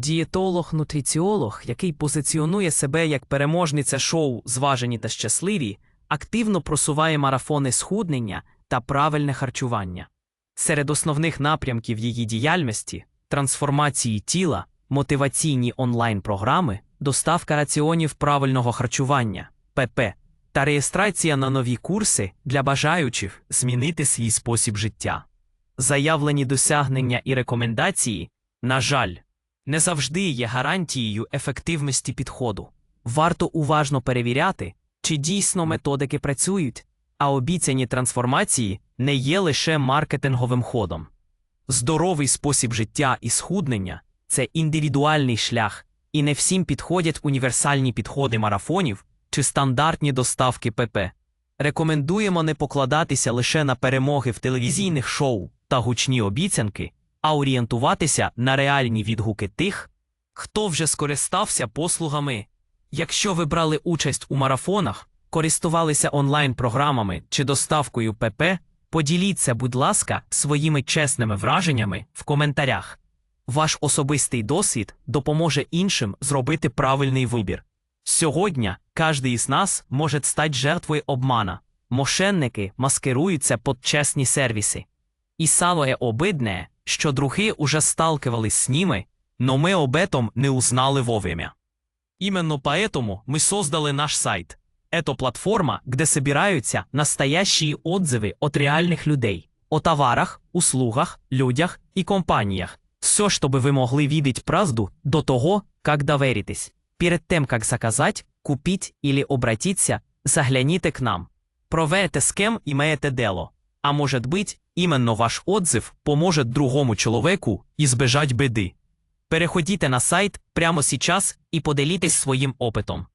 Дієтолог-нутриціолог, який позиціонує себе як переможниця шоу Зважені та щасливі, активно просуває марафони схуднення та правильне харчування. Серед основних напрямків її діяльності трансформації тіла, мотиваційні онлайн-програми, доставка раціонів правильного харчування ПП та реєстрація на нові курси для бажаючих змінити свій спосіб життя. Заявлені досягнення і рекомендації, на жаль, не завжди є гарантією ефективності підходу. Варто уважно перевіряти, чи дійсно методики працюють, а обіцяні трансформації не є лише маркетинговим ходом. Здоровий спосіб життя і схуднення це індивідуальний шлях, і не всім підходять універсальні підходи марафонів чи стандартні доставки ПП. Рекомендуємо не покладатися лише на перемоги в телевізійних шоу та гучні обіцянки, а орієнтуватися на реальні відгуки тих, хто вже скористався послугами. Якщо ви брали участь у марафонах, користувалися онлайн-програмами чи доставкою ПП, поділіться, будь ласка, своїми чесними враженнями в коментарях. Ваш особистий досвід допоможе іншим зробити правильний вибір. Сьогодні кожен із нас може стати жертвою обмана. Мошенники маскируються під чесні сервіси. І самое обидне, що други уже сталкивались с ними, но мы об этом не узнали вовремя. Именно поэтому мы создали наш сайт. Это платформа, где собираются настоящие отзывы от реальных людей о товарах, услугах, людях и компаниях. Все, чтобы вы могли видеть правду до того, как доверитесь. Перед тем, как заказать, купить или обратиться, загляните к нам. Проверьте, с кем имеете дело. А может быть, именно ваш отзыв поможет другому человеку избежать беды. Переходите на сайт прямо сейчас і поделітесь своїм опитом.